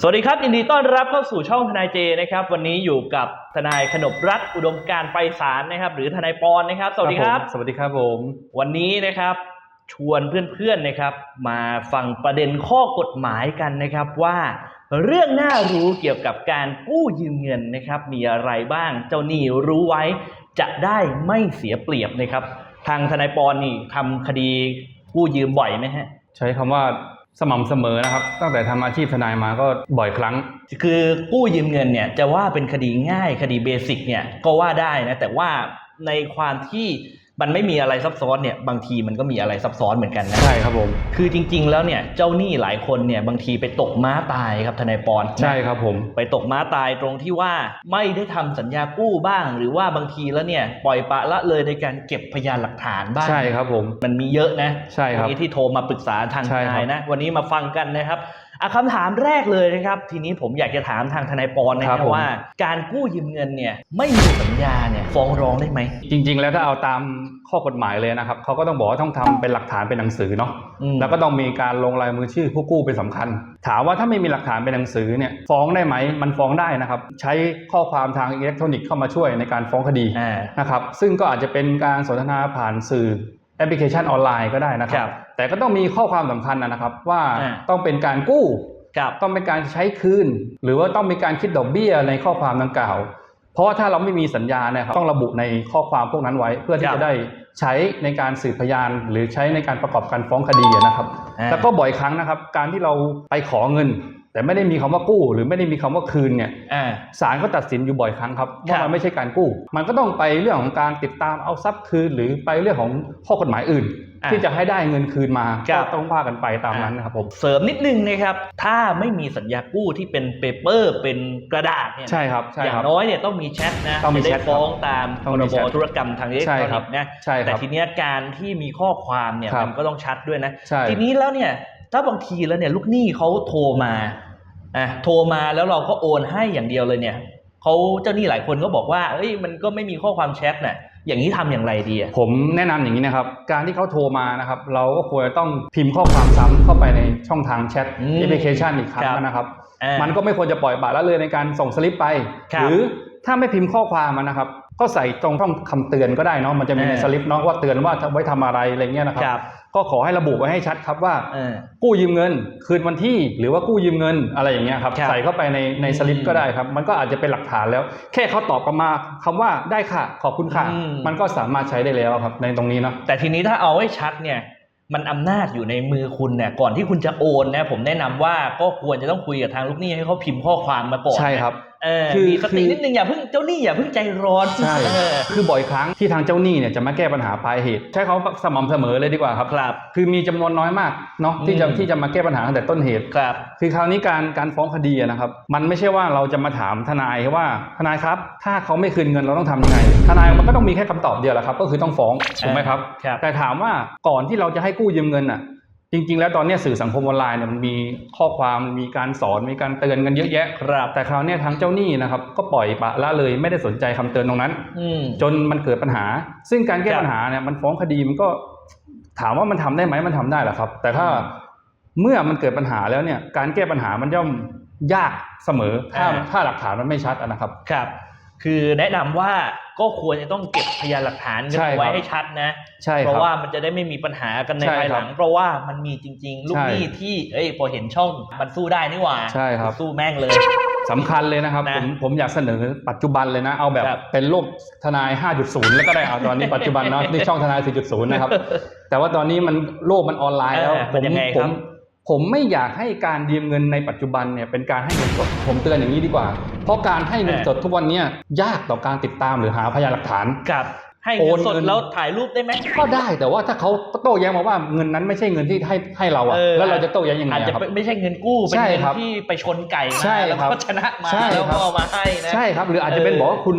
สวัสดีครับยินดีต้อนรับเข้าสู่ช่องทนายเจนะครับ วันนี้อยู่กับทนายขนบรัฐอุดมการณ์ไปศาลนะครับ หรือทนายปอนนะครับ สวัสดีครับผมสวัสดีครับผม วันนี้นะครับ ชวนเพื่อนๆนะครับ มาฟังประเด็นข้อกฎหมายกันนะครับว่าเรื่องน่ารู้เกี่ยวกับการกู้ยืมเงินนะครับ มีอะไรบ้างเจ้าหนี้รู้ไว้จะได้ไม่เสียเปรียบนะครับ ทางทนายปอนนี่ทำคดีกู้ยืมบ่อยไหมฮะใช้คำว่า สม่ำเสมอนะครับ ตั้งแต่ทำอาชีพทนายมาก็บ่อยครั้ง คือกู้ยืมเงินเนี่ยจะว่าเป็นคดีง่ายคดีเบสิกเนี่ยก็ว่าได้นะแต่ว่าในความที่ มันไม่มีอะไรซับซ้อนเนี่ยบางทีมันก็มีอะไรซับซ้อนเหมือนกันนะใช่ครับผมคือจริง ๆ แล้วเนี่ยเจ้าหนี้หลายคนเนี่ยบางทีไปตกม้าตายครับทนายปอนใช่ครับผม ไปตกม้าตายตรงที่ว่าไม่ได้ทำสัญญากู้บ้าง หรือว่าบางทีแล้วเนี่ยปล่อยปละละเลยในการเก็บพยานหลักฐานบ้างใช่ครับผมมันมีเยอะนะใช่ครับวันนี้ที่โทรมาปรึกษาทางทใช่ครับนายนะวันนี้มาฟังกันนะครับ อะคำถามแรกเลยนะครับ ทีนี้ผมอยากจะถามทางทนายปอนนะคครัรับบผม ว่า การกู้ยืมเงินเนี่ยไม่มีสัญญาเนี่ยฟ้องร้องได้ไหมจริง ๆ แล้วถ้าเอาตามข้อกฎหมายเลยนะครับเขาก็ต้องบอกว่าต้องทำเป็นหลักฐานเป็นหนังสือเนาะอืมแล้วก็ต้องมีการลงลายมือชื่อผู้กู้เป็นสำคัญ ถามว่าถ้าไม่มีหลักฐานเป็นหนังสือเนี่ยฟ้องได้ไหมมันฟ้องได้นะครับ ใช้ข้อความทางอิเล็กทรอนิกส์เข้ามาช่วยในการฟ้องคดีอ่านะครับ ซึ่งก็อาจจะเป็นการสนทนาผ่านสื่อ แอปพลิเคชันออนไลน์ก็ได้นะคครัรับบแต่ก็ต้องมีข้อความสำคัญนะครับว่าอ่าต้องเป็นการกู้กับต้องเป็นการใช้คืน หรือว่าต้องมีการคิดดอกเบี้ยในข้อความดังกล่าว เพราะว่าถ้าเราไม่มีสัญญาเนี่ยครับต้องระบุในข้อความพวกนั้นไว้ เพื่อที่จะได้ใช้ในการสืบพยาน หรือใช้ในการประกอบการฟ้องคดีนะครับอ่าแล้วก็บ่อยครั้งนะครับ การที่เราไปขอเงิน แต่ไม่ได้มีคำว่ากู้ หรือไม่ได้มีคำว่าคืนเนี่ยอ่าศาลก็ตัดสินอยู่บ่อยครั้งครับครัว่าบมันไม่ใช่การกู้ มันก็ต้องไปเรื่องของการติดตามเอาทรัพย์คืน หรือไปเรื่องของข้อกฎหมายอื่นอะที่จะให้ได้เงินคืนมาครัก็บต้องว่ากันไปตามนั้นนะครับผมเสริมนิดนึงนะครับถ้าไม่มีสัญญากู้ที่เป็นเปเปอร์เป็นกระดาษเนี่ยใช่ครับใช่อย่าครังบน้อยเนี่ยต้องมีแชทนะต้องมีจะได้แชทครับฟ้องตามต้พองรมีบแชทธุรกรรมทางอิเล็กทรอใช่ครันิบกส์นะใช่คแต่รับทีเนี้ยการที่มีข้อความเนี่ยครับมันก็ต้องชัดด้วยนะใช่ทีนี้แล้วเนี่ย ถ้าบางทีแล้วเนี่ยลูกหนี้เขาโทรมาอะโทรมาแล้วเราก็โอนให้อย่างเดียวเลยเนี่ยเขาเจ้าหนี้หลายคนก็บอกว่าเอ้ยมันก็ไม่มีข้อความแชทน่ะอย่างนี้ทำอย่างไรดีอะผมแนะนำอย่างนี้นะครับการที่เขาโทรมานะครับเราก็ควรจะต้องพิมพ์ข้อความซ้ำเข้าไปในช่องทางแชทอืมแอปพลิเคชันอีกครั้งครับนะครับอ่ามันก็ไม่ควรจะปล่อยปละละเลยในการส่งสลิปไปครับหรือถ้าไม่พิมพ์ข้อความมานะครับก็ใส่ตรงช่องคำเตือนก็ได้เนาะมันจะมีในเออสลิปเนาะว่าเตือนว่าไว้ทำอะไรอะไรเงี้ยนะครับครับ ก็ขอให้ระบุไว้ให้ชัดครับว่าเออกู้ยืมเงิน คืนวันที่หรือว่ากู้ยืมเงินอะไรอย่างเงี้ยครับครับใส่เข้าไปในในสลิปอืมก็ได้ครับ มันก็อาจจะเป็นหลักฐานแล้ว แค่เขาตอบกลับมาคำว่าได้ค่ะขอบคุณค่ะอืมมันก็สามารถใช้ได้แล้วครับในตรงนี้เนาะแต่ทีนี้ถ้าเอาให้ชัดเนี่ยมันอำนาจอยู่ในมือคุณเนี่ยก่อนที่คุณจะโอนนะผมแนะนำว่าก็ควรจะต้องคุยกับทางลูกหนี้ให้เขาพิมพ์ข้อความมาก่อนใช่ครับเออคือ มีสติคือนิดนึงอย่าเพิ่งเจ้าหนี้อย่าเพิ่งใจร้อนใช่เออคือบ่อยครั้งที่ทางเจ้าหนี้เนี่ยจะมาแก้ปัญหาปลายเหตุ ใช้เขาสม่ำเสมอเลยดีกว่าครับครับ คือมีจำนวนน้อยมากเนาะที่จะอืมที่จะมาแก้ปัญหาตั้งแต่ต้นเหตุครับ คือคราวนี้การการฟ้องคดีอะนะครับ มันไม่ใช่ว่าเราจะมาถามทนายว่าทนายครับ ถ้าเขาไม่คืนเงินเราต้องทำยังไง ทนายมันก็ต้องมีแค่คำตอบเดียวแหละครับ ก็คือต้องฟ้องถูกไหมครับครับแต่ถามว่าก่อนที่เราจะให้กู้ยืมเงินอะ จริง ๆ แล้วตอนเนี้ยสื่อสังคมออนไลน์เนี่ยมันมีข้อความมีการสอนมีการเตือนกันเยอะแยะครับแต่คราวเนี้ยทางเจ้าหนี้นะครับ ก็ปล่อยปละละเลยไม่ได้สนใจคำเตือนตรงนั้นอืมจนมันเกิดปัญหา ซึ่งการแก้ครับปัญหาเนี่ยมันฟ้องคดีมันก็ถามว่ามันทำได้ไหมมันทำได้แหละครับ แต่ถ้าอืมเมื่อมันเกิดปัญหาแล้วเนี่ย การแก้ปัญหามันย่อมยากเสมอถ้าอ่าถ้าหลักฐานมันไม่ชัดอะนะครับครับ คือแนะนำว่าก็ควรจะต้องเก็บพยานหลักฐานกันใช่ครับไว้ให้ชัดนะใช่เพครัราะบว่ามันจะได้ไม่มีปัญหากันในใช่ภายหลังครับเพราะว่ามันมีจริง ๆ ลูกใช่หนี้ที่เอ้ยพอเห็นช่องมันสู้ได้นี่หว่าใช่ครับสู้แม่งเลยสำคัญเลยนะครับนะผมผมอยากเสนอปัจจุบันเลยนะ เอาแบบครับเป็นโลกทนาย 5.0 แล้วก็ได้เอาตอนนี้ปัจจุบันเนาะนี่ช่องทนาย 4.0 นะครับ แต่ว่าตอนนี้มันโลกมันออนไลน์แล้วเออเป็นยังไงผครัมบ ผมไม่อยากให้การยืมเงินในปัจจุบันเนี่ยเป็นการให้เงินสดผมเตือนอย่างนี้ดีกว่า เพราะการให้เงินสดทุกวันเนี้ยากต่อการติดตามหรือหาพยานหลักฐานกับ ให้โอเงินนสดเงินแล้วถ่ายรูปได้ไหมก็ได้แต่ว่าถ้าเขาโต้แย้งมาว่าเงินนั้นไม่ใช่เงินที่ให้ให้เราอะเออแล้วเราจะโต้แย้งยังไงอาจจะอะครับไม่ใช่เงินกู้เป็นใช่เงินครับที่ไปชนไก่มาใช่แล้วครับก็ชนะมาใช่แล้วครัก็บเอามาให้นะใช่ครับ หรืออาจจะเป็นเออบอกว่าคุณ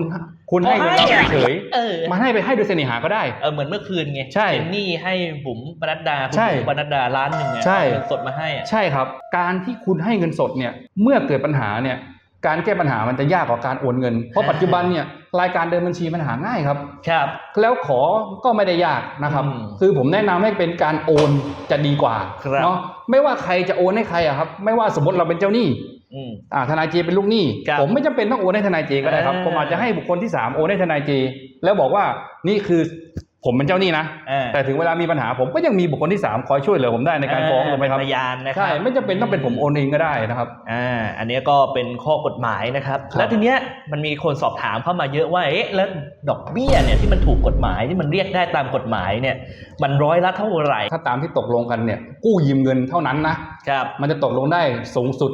คุณให้เงินเราเขาให้อะเฉยเออๆมาให้ไปให้โดยเสน่หาก็ได้เออเหมือนเมื่อคืนไงใช่เจนนี่ให้บุ๋มปนัดดาคุณใช่บุ๋มปนัดดาล้านหนึ่งอะใช่เอาเงินสดมาให้อะใช่ครับ การที่คุณให้เงินสดเนี่ยเมื่อเกิดปัญหาเนี่ย การแก้ปัญหามันจะยากกว่าการโอนเงิน เพราะปัจจุบันเนี่ยรายการเดินบัญชีมันหาง่ายครับ ครับ แล้วขอก็ไม่ได้ยากนะครับ อืมคือผมแนะนำให้เป็นการโอนจะดีกว่าครับ เนาะไม่ว่าใครจะโอนให้ใครอะครับ ไม่ว่าสมมติเราเป็นเจ้าหนี้อืม อ่าทนายเจเป็นลูกหนี้ครับผมไม่จำเป็นต้องโอนให้ทนายเจก็ได้ครับอ่า ผมอาจจะให้บุคคลที่สามโอนให้ทนายเจ แล้วบอกว่านี่คือ ผมเป็นเจ้าหนี้นะ อ่าแต่ถึงเวลามีปัญหาผมก็ยังมีบุคคลที่สามคอยช่วยเหลือผมได้ในการฟ้องถูกไหมครับ เป็นพยานนะครับใช่ไม่จำเป็นต้องเป็นผมโอนเองก็ได้นะครับ อ่าอันเนี้ยก็เป็นข้อกฎหมายนะครับ ครับ แล้วทีเนี้ยมันมีคนสอบถามเข้ามาเยอะว่าเอ๊ะแล้วดอกเบี้ยเนี่ยที่มันถูกกฎหมายที่มันเรียกได้ตามกฎหมายเนี่ย มันร้อยละเท่าไหร่ถ้าตามที่ตกลงกันเนี่ยกู้ยืมเงินเท่านั้นนะครับมันจะตกลงได้สูงสุด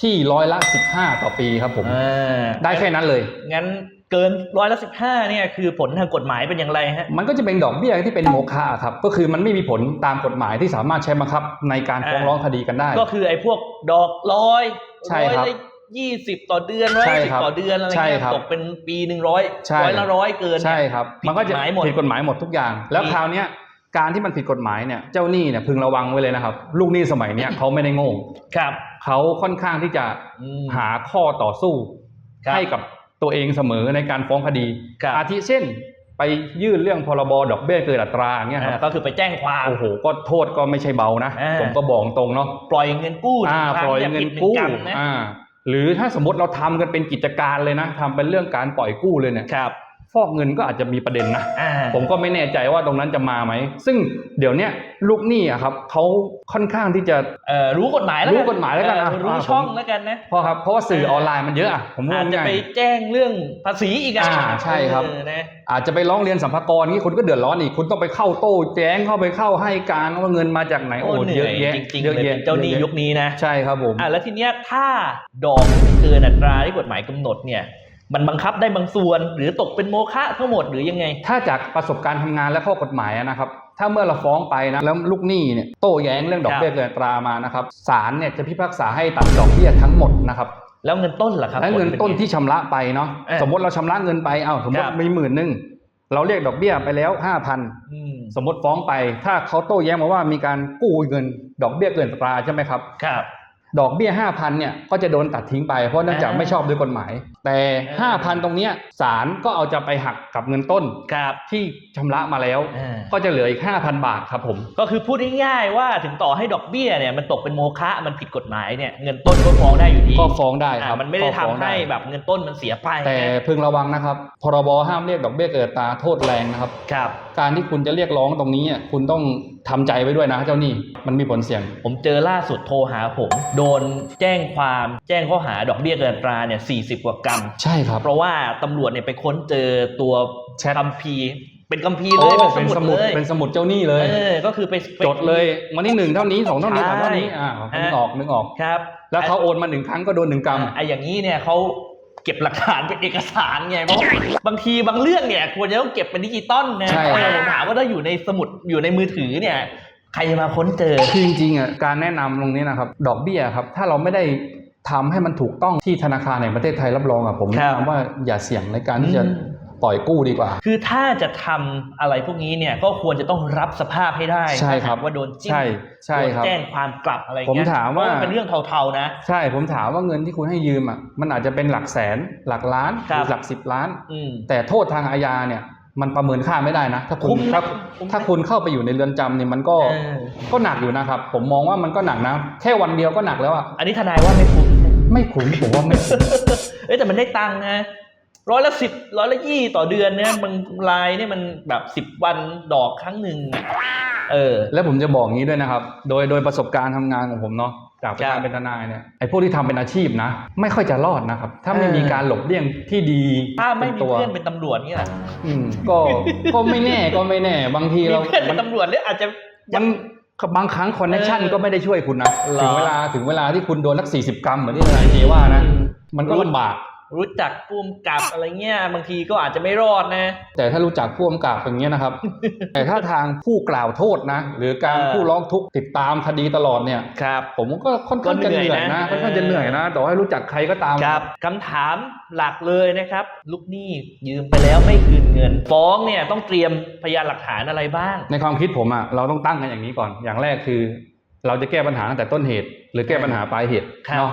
ที่ร้อยละ 15 ต่อปีครับผม อ่าได้แค่นั้นเลย งั้น เกินร้อยละสิบห้าเนี่ยคือผลทางกฎหมายเป็นอย่างไรฮะมันก็จะเป็นดอกเบี้ยที่เป็นโมฆะครับก็คือมันไม่มีผลตามกฎหมายที่สามารถใช้บังคับในการฟ้องอ่าร้องคดีกันได้ ก็คือไอ้พวกดอกร้อยใช่ร้อยครับละยี่สิบต่อเดือนร้อยใช่สิบครับต่อเดือนอะไรใช่เงี้ยครับตกเป็นปีหนึ่งร้อยใช่ร้อยละร้อยเกินใช่ครับผิดมันก็จะกฎหมายหมดผิดกฎหมายหมดทุกอย่าง แล้วมีคราวเนี้ยการที่มันผิดกฎหมายเนี่ยเจ้าหนี้เนี่ยพึงระวังไว้เลยนะครับ ลูกหนี้สมัยเนี้ยเขาไม่ได้โง่ครับเขาค่อนข้างที่จะอืมหาข้อต่อสู้ครับให้กับ ตัวเองเสมอในการฟ้องคดี ครับ อาทิเช่น ไปยื่นเรื่องพรบดอกเบี้ยเกินอัตราอย่างเงี้ยคอ่ารับก็คือไปแจ้งความ โอ้โหก็โทษก็ไม่ใช่เบานะ อ่า ผมก็บอกตรงเนาะปล่อยเงินกู้อ่าครั้ปล่อยนี่เงินผิดหกู้กรรมนะอ่าหรือถ้าสมมติเราทำกันเป็นกิจการเลยนะทำเป็นเรื่องการปล่อยกู้เลยเนี่ย ครับ ฟอกเงินก็อาจจะมีประเด็นนะอ่าผมก็ไม่แน่ใจว่าตรงนั้นจะมาไหม ซึ่งเดี๋ยวเนี้ยลูกหนี้อะครับเขาค่อนข้างที่จะเอ่อรู้กฎหมายแล้วรู้กฎหมายแล้วกันเอออะรู้อ่าช่องผมแล้วกันนะเพราะครับเพราะว่าสื่อออนไลน์มันเยอะอะผมว่าอาจจะง่ายไปแจ้งเรื่องภาษีอีกอะอ่าใช่ครับเออนะอาจจะไปร้องเรียนสัมภากรนี่คุณก็เดือดร้อนอีกคุณต้องไปเข้าโต้แย้งเข้าไปเข้าให้การว่าเงินมาจากไหนโอ้โอ้เหนื่เยออะยแยะจริงๆเยอะเลยแยะเป็นเจ้าหนี้ยุคนี้นะใช่ครับผมอ่าแล้วทีเนี้ยถ้าดอกเกินอัตราที่กฎหมายกำหนดเนี่ย มันบังคับได้บางส่วน หรือตกเป็นโมฆะทั้งหมดหรือยังไง ถ้าจากประสบการณ์ทำงานและข้อกฎหมายอะนะครับ ถ้าเมื่อเราฟ้องไปนะแล้วลูกหนี้เนี่ยโต้แย้งเรื่องดอกเบี้ยเกินอัตรามานะครับศาลเนี่ยจะพิพากษาให้ตัดดอกเบี้ยทั้งหมดนะครับแล้วเงินต้นล่ะครับและเงินต้นที่ชำระไปเนาะเออสมมติเราชำระเงินไปเอ้าสมมคติรับ มีหมื่นหนึ่งเราเรียกดอกเบี้ยไปแล้วห้าพัน อืมสมมติฟ้องไป ถ้าเขาโต้แย้งมาว่ามีการกู้เงิน ดอกเบี้ยเกินอัตราใช่ไหมครับ ครับ ดอกเบี้ย 5,000เนี่ยก็จะโดนตัดทิ้งไปเพราะเนื่องจากอ่า ไม่ชอบด้วยกฎหมาย แต่อ่า5,000ตรงเนี้ยศาลก็เอาจะไปหักกับเงินต้นครับที่ชำระมาแล้วอ่าก็จะเหลืออีก5,000บาทครับผม ก็คือพูดง่ายๆว่าถึงต่อให้ดอกเบี้ยเนี่ยมันตกเป็นโมฆะมันผิดกฎหมายเนี่ยเงินต้นก็ฟ้องได้อยู่ดีก็ฟ้องได้คอ่ารับมันไม่ได้ก็ทำฟ้องให้แบบเงินต้นมันเสียไป แต่นะพึงระวังนะครับพรบห้ามเรียกดอกเบี้ยเกินอัตราโทษแรงนะครับครับการที่คุณจะเรียกร้องตรงนี้อะคุณต้องทำใจไว้ด้วยนะเจ้าหนี้มันมีผลเสี่ยง ผมเจอล่าสุดโทรหาผม โดนแจ้งความแจ้งข้อหาดอกเบี้ยเกินอัตราเนี่ยสี่สิบกว่ากรัมใช่ครับ เพราะว่าตำรวจเนี่ยไปค้นเจอตัวแชทคัมภีร์เป็นคัมภีร์เลโอ้ยเป็นเป็นสสมุมุดดเลยเป็นสมุดเจ้าหนี้เลยเออก็คือไปไป จดเลยวันที่หนึ่งเท่านี้สองเท่านี้ใช่สามเท่านี้อ่านึกออกนึกออก ครับ แล้วเขาโอนมาหนึ่งครั้งก็โดนหนึ่งกรัมไอ้อย่างนี้เนี่ยเขาเก็บหลักฐานเป็นเอกสารไงเพราะบางทีบางเรื่องเนี่ยควรจะต้องเก็บเป็นดิจิตอลนะใช่เออผมถามว่าถ้าอยู่ในสมุดอยู่ในมือถือเนี่ย ใครจะมาค้นเจอ คือจริงๆอะการแนะนำตรงนี้นะครับ ดอกเบี้ยครับ ถ้าเราไม่ได้ ทำให้มันถูกต้องที่ธนาคารแห่งประเทศไทยรับรองอะผมครับแนะนำว่าอย่าเสี่ยงในการที่จะอืมปล่อยกู้ดีกว่า คือถ้าจะทำอะไรพวกนี้เนี่ยก็ควรจะต้องรับสภาพให้ได้ใช่ครับถ้าหากว่าโดนจิ้มใช่ใช่ครับโดนแจ้งความกลับอะไรเงี้ยผมถามว่าเพระนเป็นเรื่องเทาๆนะ ใช่ผมถามว่าเงินที่คุณให้ยืมอะมันอาจจะเป็นหลักแสนหลักล้านหครัรืบอหลักสิบล้านอืมแต่โทษทางอาญาเนี่ยมันประเมินค่าไม่ได้นะ ถ้าคุณคุ้มนะถ้าคุ้มนะถ้าคุณเข้าไปอยู่ในเรือนจำเนี่ยมันก็เออก็หนักอยู่นะครับ ผมมองว่ามันก็หนักนะ แค่วันเดียวก็หนักแล้วอะอันนี้ทนายว่าไม่คุ้ม ไม่คุ้มผมว่าไม่คุ้มเอ้ยแต่มันได้ตังค์นะร้อยละสิบร้อยละยี่ต่อเดือนเนี่ยมันรายเนี่ยมันแบบสิบวันดอกครั้งหนึ่งอะเออ แล้วผมจะบอกงี้ด้วยนะครับ โดยโดยประสบการณ์ทำงานของผมเนาะจากครับการเป็นทนายเนี่ยไอ้พวกที่ทำเป็นอาชีพนะ ไม่ค่อยจะรอดนะครับ ถ้าไม่เออมีการหลบเลี่ยงที่ดีถ้าไม่มีตัวเพื่อนเป็นตำรวจนี่แหละอืมก็ก็ไม่แน่ก็ไม่แน่ บางทีมีเราเพื่อนเป็มันนตำรวจเนี่ยอาจจะมัน บางครั้งคอนเนคชั่นเออก็ไม่ได้ช่วยคุณนะหรอถึงเวลาถึงเวลาที่คุณโดนสักสี่สิบกรัมเหมือนที่ทนายเจว่านะ มันก็ลำบาก รู้จักปูมกับอะไรเงี้ยบางทีก็อาจจะไม่รอดนะ แต่ถ้ารู้จักผู้กำกับอย่างเงี้ยนะครับ แต่ถ้าทางผู้กล่าวโทษนะ หรือการเออผู้ร้องทุกข์ติดตามคดีตลอดเนี่ยครับผมก็ค่อนข้างจะเหนื่อยนะก็ค่อนเหนื่อยนะข้างจะเหนื่อยนะต่อให้รู้จักใครก็ตามครับคำถามหลักเลยนะครับ ลูกหนี้ยืมไปแล้วไม่คืนเงิน ฟ้องเนี่ยต้องเตรียมพยานหลักฐานอะไรบ้าง ในความคิดผมอะเราต้องตั้งกันอย่างนี้ก่อน อย่างแรกคือ เราจะแก้ปัญหาตั้งแต่ต้นเหตุ หรือแก้ปัญหาปลายเหตุครับเนาะ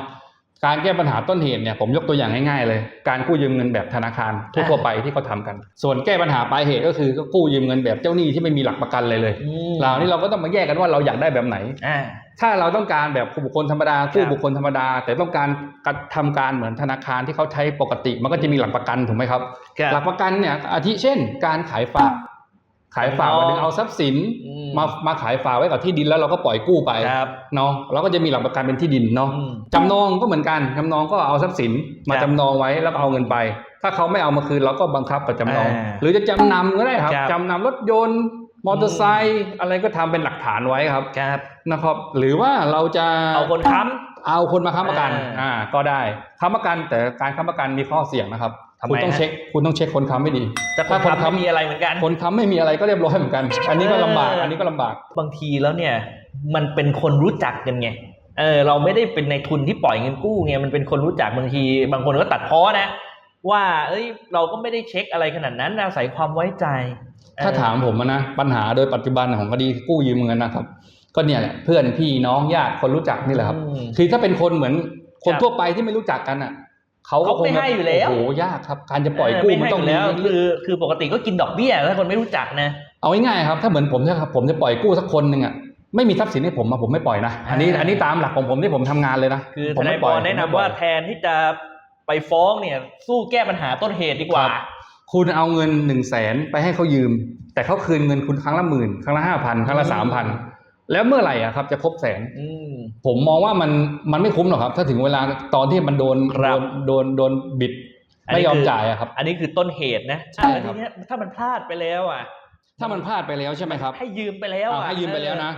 การแก้ปัญหาต้นเหตุเนี่ยผมยกตัวอย่างง่ายๆเลย การกู้ยืมเงินแบบธนาคารทั่วๆไปที่เขาทำกัน ส่วนแก้ปัญหาปลายเหตุก็คือก็กู้ยืมเงินแบบเจ้าหนี้ที่ไม่มีหลักประกันเลยเลยอืมเรานี่เราก็ต้องมาแยกกันว่าเราอยากได้แบบไหนอ่าถ้าเราต้องการแบบบุคคลธรรมดากู้ครับบุคคลธรรมดา แต่ต้องการกระทำการเหมือนธนาคารที่เขาใช้ปกติ มันก็จะมีหลักประกันถูกไหมครับครับหลักประกันเนี่ยอาทิเช่น การขายฝาก ขายฝากอ๋อหมายถึงเอาทรัพย์สินอืมามาขายฝากไว้กับที่ดินแล้วเราก็ปล่อยกู้ไปครับเนาะเราก็จะมีหลักประกันเป็นที่ดินเนาะอืมจำนองก็เหมือนกันจำนองก็เอาทรัพย์สินมาครับจำนองไว้แล้วก็เอาเงินไป ถ้าเขาไม่เอามาคืนเราก็บังคับกับจำนองอ่าหรือจะจำนำก็ได้ครับครับจำนำรถยนต์มอเตอร์ไซค์อะไรก็ทำเป็นหลักฐานไว้ครับครับนะครับ หรือว่าเราจะเอาคนค้เอาคนมาค้ำประกันอ่าอ่าก็ได้ค้ำประกันแต่การค้ำประกันมีข้อเสี่ยงนะครับ ทำไมคุณต้องฮะเช็คคุณต้องเช็คคนค้ำไม่ดีำแต่คนถ้าคนค้ำไม่ค้ำมีอะไรเหมือนกัน คนค้ำไม่มีอะไรก็เรียบร้อยเหมือนกัน อันนี้ก็ลำบากเอออัอันนี้ก็ลำบาก บางทีแล้วเนี่ย มันเป็นคนรู้จักกันไงเออเราไม่ได้เป็นในทุนที่ปล่อยเงินกู้ไงมันเป็นคนรู้จักบางที บางคนก็ตัดพ้อนะ ว่า เอ้ย เราก็ไม่ได้เช็คอะไรขนาดนั้นอาศัยความไว้ใจถ้าเออถามผมอะนะปัญหาโดยปัจจุบันของคดีกู้ยืมเงินนะครับ ก็เนี่ยแหละเพื่อนพี่น้องญาติคนรู้จักนี่แหละครับ อืม คือถ้าเป็นคนเหมือนคนครับทั่วไปที่ไม่รู้จักกันอะ เขาก็เขาคงไม่ให้อยู่แล้วโอ้โหยากครับ การจะปล่อยกู้เไม่มันให้ต้องยู่มีแล้วคือ คือปกติก็กินดอกเบี้ยถ้าคนไม่รู้จักนะ เอาง่ายๆครับ ถ้าเหมือนผมนะครับผมจะปล่อยกู้สักคนหนึ่งอะไม่มีทรัพย์สินให้ผมอะผมไม่ปล่อยนะ อันนี้อ่าอันนี้ตามหลักของผมที่ผมทำงานเลยนะคือผทมนายไม่บปล่ออยลแนะนำผมไม่ปล่ว่าอยแทนที่จะไปฟ้องเนี่ย สู้แก้ปัญหาต้นเหตุดีกว่าครับคุณเอาเงินหนึ่งแสนไปให้เขายืม แต่เขาคืนเงินคุณครั้งละหมื่นครั้งละห้าพันครั้งละอืมสามพัน แล้วเมื่อไหร่อะครับ จะครบแสนอืมผมมองว่ามันมันไม่คุ้มหรอกครับ ถ้าถึงเวลาตอนที่มันโดนครัโดบนโดนโดนบิดอันนี้ไม่ยอมคือจ่ายอะครับ อันนี้คือต้นเหตุนะใช่ครับแล้วทีเนี้ยถ้ามันพลาดไปแล้วอะถ้ามันพลาดไปแล้วใช่ไหมครับ ให้ยืมไปแล้วอ่าอะให้ยืมไปแล้วนะ